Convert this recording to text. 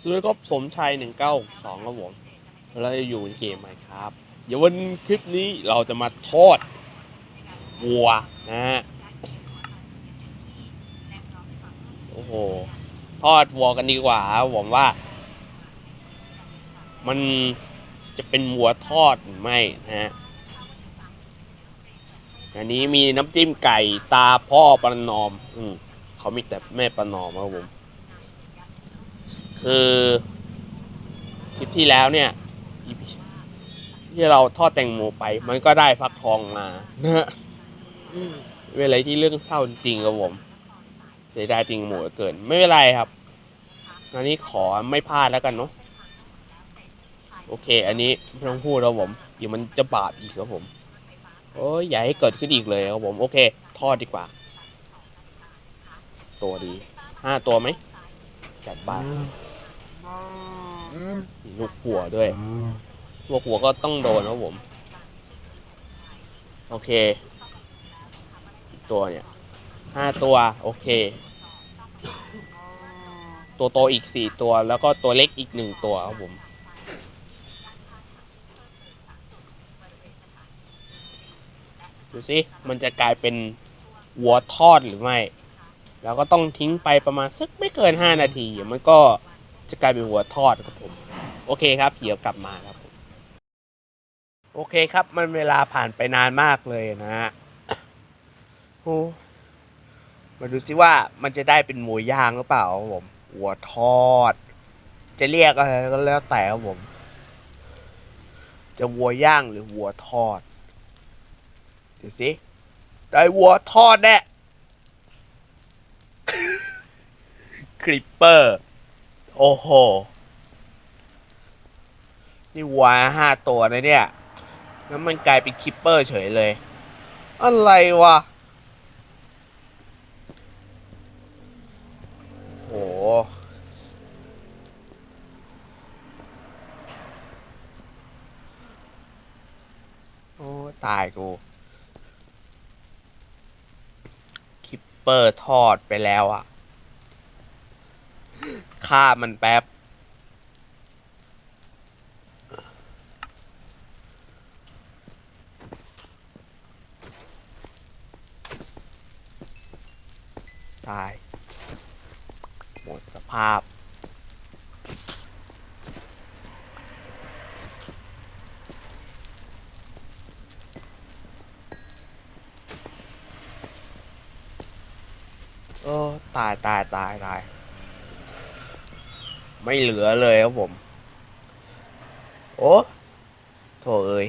สวัสดีครับสมชัยหนึ่งเก้าสองครับผมเราจะอยู่ในเกมไหมครับ เดี๋ยววันคลิปนี้เราจะมาทอดวัวนะฮะ โอ้โห ทอดวัวกันดีกว่าผมว่า มันจะเป็นวัวทอดหรือไม่นะฮะ อันนี้มีน้ำจิ้มไก่ตาพ่อประนอม อืมเขามีแต่แม่ประนอมครับผม คือคลิปที่แล้วเนี่ยที่เราทอดแตงโมไป มันก็ได้ฟักทองมานะฮะเป็นอะไรที่เรื่องเศร้าจริงๆครับผม เสียดายแตงโมเหลือเกิน ไม่เป็นไรครับอันนี้ขอไม่พลาดแล้วกันเนาะโอเค อันนี้ไม่ต้องพูดแล้วผมเดี๋ยวมันจะบาปอีกครับผมโอ้ยอย่าให้เกิดขึ้นอีกเลยครับผม โอเค ทอดดีกว่า ตัวดีห้าตัวไหมจัดบ้าน ลูกหัวด้วยลูกหัวก็ต้องโดนครับผม โอเค ตัวเนี่ยห้าตัว โอเค ตัวโตอีกสี่ตัว แล้วก็ตัวเล็กอีกหนึ่งตัวครับผมดูสิ มันจะกลายเป็นวัวทอดหรือไม่ แล้วก็ต้องทิ้งไปประมาณสักไม่เกิน 5 นาที มันก็ จะกลายเป็นวัวทอดครับผม โอเคครับเดี๋ยวกลับมาครับโอเคครับ มันเวลาผ่านไปนานมากเลยนะฮะโอ้มาดูซิว่ามันจะได้เป็นหมูย่างหรือเปล่าครับผมวัวทอด จะเรียกอะไรก็แล้วแต่ครับผม จะวัวย่างหรือวัวทอดดูสิได้วัวทอดแน่คริปเปอร์ โอ้โห นี่วัวห้าตัวนะเนี่ย แล้วมันกลายเป็นคิปเปอร์เฉยเลย อะไรวะ โห โอ้ ตายกู คิปเปอร์ทอดไปแล้วอะ ฆ่ามันแป๊บ ตาย หมดสภาพ โอ้ ตายตายตายตาย ไม่เหลือเลยครับผม โอ้โถเอ้ย